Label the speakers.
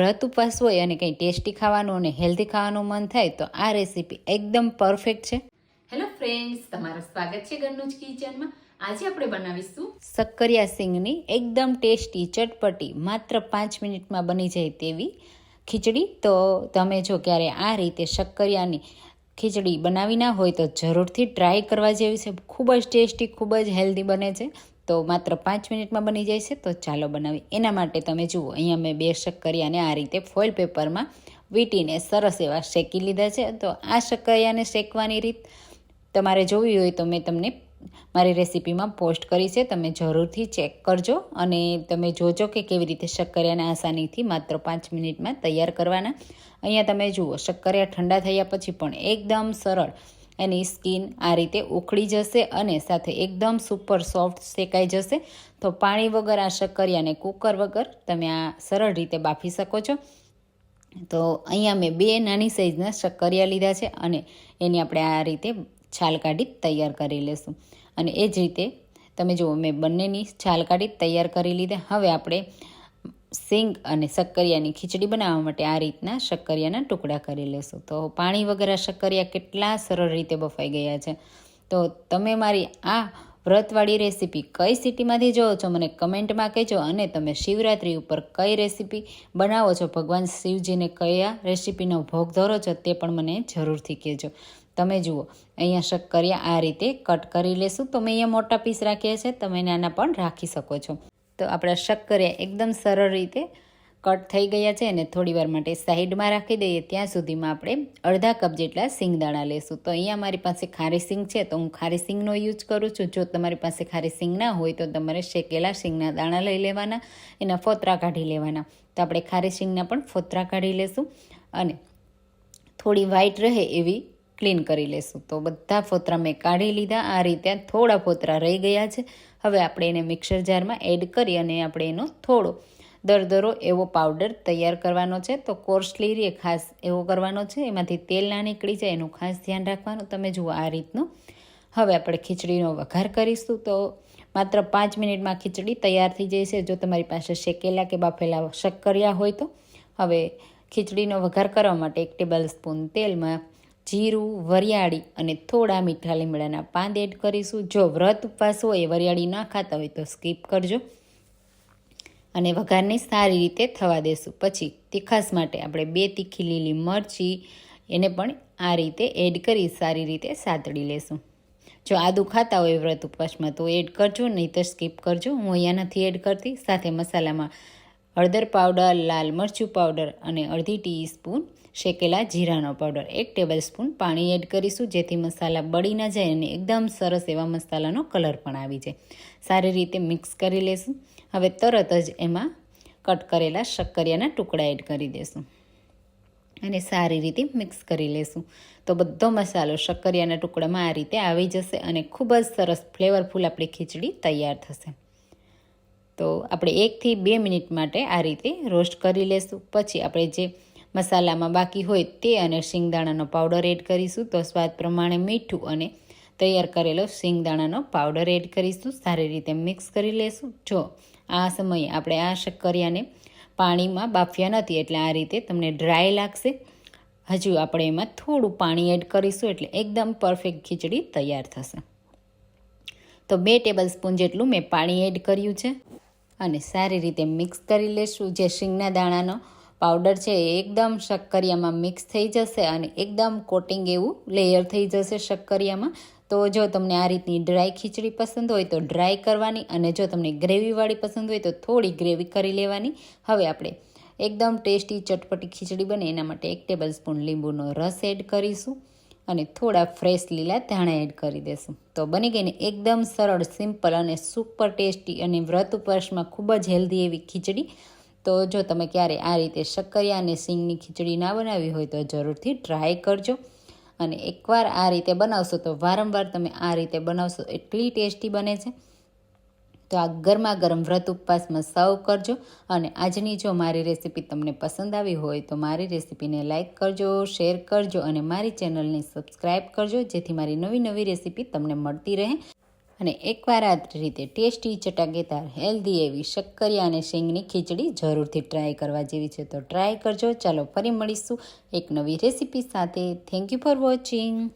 Speaker 1: વ્રત ઉપવાસ હોય અને કંઈ ટેસ્ટી ખાવાનું અને હેલ્ધી ખાવાનું મન થાય તો આ રેસીપી એકદમ પરફેક્ટ છે.
Speaker 2: હેલો ફ્રેન્ડ્સ તમારું સ્વાગત છે ઘરનું જ કિચનમાં. આજે આપણે બનાવીશું
Speaker 1: શક્કરિયા સિંગની એકદમ ટેસ્ટી ચટપટી માત્ર પાંચ મિનિટમાં બની જાય તેવી ખીચડી. તો તમે જો ક્યારે આ રીતે શક્કરિયાની ખીચડી બનાવી ના હોય તો જરૂરથી ટ્રાય કરવા જેવી છે. ખૂબ જ ટેસ્ટી ખૂબ જ હેલ્ધી બને છે. તો માત્ર પાંચ મિનિટમાં બની જાય છે, તો ચાલો બનાવી. એના માટે તમે જુઓ, અહીંયા મેં બે શક્કરિયાને આ રીતે ફોઇલ પેપરમાં વીંટીને સરસ એવા શેકી લીધા છે. તો આ શક્કરિયાને શેકવાની રીત તમારે જોવી હોય તો મેં તમને મારી રેસીપીમાં પોસ્ટ કરી છે. તમે જરૂરથી ચેક કરજો અને તમે જોજો કે કેવી રીતે શક્કરિયાને આસાનીથી માત્ર પાંચ મિનિટમાં તૈયાર કરવાના. અહીંયા તમે જુઓ, શક્કરિયા ઠંડા થયા પછી પણ એકદમ સરળ એની સ્કિન આ રીતે ઉખડી જશે અને સાથે એકદમ સુપર સોફ્ટ શેકાઈ જશે. તો પાણી વગર આ શક્કરિયાને કુકર વગર તમે આ સરળ રીતે બાફી શકો છો. તો અહીંયા મેં બે નાની સાઇઝના શક્કરિયા લીધા છે અને એની આપણે આ રીતે છાલ કાઢી તૈયાર કરી લેશું. અને એ જ રીતે તમે જુઓ મેં બંનેની છાલ કાઢી તૈયાર કરી લીધા. હવે આપણે સિંગ અને શક્કરિયાની ખીચડી બનાવવા માટે આ રીતના શક્કરિયાના ટુકડા કરી લેશું. તો પાણી વગર શક્કરિયા કેટલા સરળ રીતે બફાઈ ગયા છે. તો તમે મારી આ વ્રતવાળી રેસીપી કઈ સિટીમાંથી જોવો છો મને કમેન્ટમાં કહેજો અને તમે શિવરાત્રિ ઉપર કઈ રેસીપી બનાવો છો. ભગવાન શિવજીને કયા રેસીપીનો ભોગ ધરો છો તે પણ મને જરૂરથી કહેજો. તમે જુઓ, અહીંયા શક્કરિયા આ રીતે કટ કરી લેશું. તો મેં અહીંયા મોટા પીસ રાખ્યા છે. તમે નાના પણ રાખી શકો છો. તો આપણા શક્કરિયા એકદમ સરળ રીતે કટ થઈ ગયા છે અને થોડી વાર માટે સાઈડમાં રાખી દઈએ. ત્યાં સુધીમાં આપણે અડધા કપ જેટલા સિંગદાણા લેશું. તો અહીંયા મારી પાસે ખારી સિંગ છે, તો હું ખારી સિંગનો યુઝ કરું છું. જો તમારી પાસે ખારી સિંગ ના હોય તો તમારે શેકેલા સિંગના દાણા લઈ લેવાના એના ફોતરા કાઢી લેવાના. તો આપણે ખારી સિંગના પણ ફોતરા કાઢી લેશું અને થોડી વ્હાઈટ રહે એવી ક્લીન કરી લેશું. તો બધા ફોતરા મેં કાઢી લીધા. આ રીતે થોડા ફોતરા રહી ગયા છે. હવે આપણે એને મિક્સર જારમાં એડ કરી અને આપણે એનો થોડો દરદરો એવો પાવડર તૈયાર કરવાનો છે. તો કોર્સલી રે ખાસ એવો કરવાનો છે. એમાંથી તેલ ના નીકળી જાય, એનું ખાસ ધ્યાન રાખવાનું. તમે જુઓ આ રીતનું. હવે આપણે ખીચડીનો વઘાર કરીશું. તો માત્ર પાંચ મિનિટમાં ખીચડી તૈયાર થઈ જશે જો તમારી પાસે શેકેલા કે બાફેલા શક્કરિયા હોય તો. હવે ખીચડીનો વઘાર કરવા માટે એક ટેબલ સ્પૂન તેલમાં જીરું, વરિયાળી અને થોડા મીઠા લીમડાના પાન એડ કરીશું. જો વ્રત ઉપવાસ હોય વરિયાળી ના ખાતા હોય તો સ્કીપ કરજો. અને વઘારને સારી રીતે થવા દેશું. પછી તીખાસ માટે આપણે બે તીખી લીલી મરચી, એને પણ આ રીતે એડ કરી સારી રીતે સાતડી લેશું. જો આદું ખાતા હોય વ્રત ઉપવાસમાં તો એડ કરજો, નહીં તો સ્કીપ કરજો. હું અહીંયા નથી એડ કરતી. સાથે મસાલામાં હળદર પાવડર, લાલ મરચું પાવડર અને અડધી ટીસ્પૂન શેકેલા જીરાનો પાવડર. એક ટેબલ સ્પૂન પાણી એડ કરીશું, જેથી મસાલા બળી ના જાય અને એકદમ સરસ એવા મસાલાનો કલર પણ આવી જાય. સારી રીતે મિક્સ કરી લેશું. હવે તરત જ એમાં કટ કરેલા શક્કરિયાના ટુકડા એડ કરી દેશું અને સારી રીતે મિક્સ કરી લેશું. તો બધો મસાલો શક્કરિયાના ટુકડામાં આ રીતે આવી જશે અને ખૂબ જ સરસ ફ્લેવરફુલ આપણી ખીચડી તૈયાર થશે. તો આપણે એકથી બે મિનિટ માટે આ રીતે રોસ્ટ કરી લેશું. પછી આપણે જે મસાલામાં બાકી હોય તે અને શિંગદાણાનો પાવડર એડ કરીશું. તો સ્વાદ પ્રમાણે મીઠું અને તૈયાર કરેલો શિંગદાણાનો પાવડર એડ કરીશું. સારી રીતે મિક્સ કરી લેશું. જો આ સમયે આપણે આ શક્કરિયાને પાણીમાં બાફ્યા નથી એટલે આ રીતે તમને ડ્રાય લાગશે. હજુ આપણે એમાં થોડું પાણી એડ કરીશું એટલે એકદમ પરફેક્ટ ખીચડી તૈયાર થશે. તો બે ટેબલ સ્પૂન જેટલું મેં પાણી એડ કર્યું છે. અને સારી રીતે મિક્સ કરી લેશું. જે શીંગના દાણાનો પાવડર છે એ એકદમ શક્કરિયામાં મિક્સ થઈ જશે અને એકદમ કોટિંગ એવું લેયર થઈ જશે શક્કરિયામાં. તો જો તમને આ રીતની ડ્રાય ખીચડી પસંદ હોય તો ડ્રાય કરવાની અને જો તમને ગ્રેવીવાળી પસંદ હોય તો થોડી ગ્રેવી કરી લેવાની. હવે આપણે એકદમ ટેસ્ટી ચટપટી ખીચડી બને એના માટે એક ટેબલ સ્પૂન લીંબુનો રસ એડ કરીશું. અને થોડા ફ્રેશ લીલા ધાણા એડ કરી દેશું. તો બની ગઈને એકદમ સરળ, સિમ્પલ અને સુપર ટેસ્ટી અને વ્રત ઉપવાસમાં ખૂબ જ હેલ્ધી એવી ખીચડી. તો જો તમે ક્યારે આ રીતે શક્કરિયા અને સિંગની ખીચડી ના બનાવી હોય તો જરૂરથી ટ્રાય કરજો. અને એકવાર આ રીતે બનાવશો તો વારંવાર તમે આ રીતે બનાવશો એટલી ટેસ્ટી બને છે. તો આ ગરમા ગરમ વ્રત ઉપવાસમાં સર્વ કરજો. અને આજની જો મારી રેસીપી તમને પસંદ આવી હોય તો મારી રેસીપીને લાઇક કરજો, શેર કરજો અને મારી ચેનલને સબસ્ક્રાઈબ કરજો, જેથી મારી નવી નવી રેસીપી તમને મળતી રહે. અને એકવાર આ રીતે ટેસ્ટી, ચટાકેદાર, હેલ્ધી એવી શક્કરિયા અને શેંગની ખીચડી જરૂરથી ટ્રાય કરવા જેવી છે તો ટ્રાય કરજો. ચાલો ફરી મળીશું એક નવી રેસીપી સાથે. Thank you for watching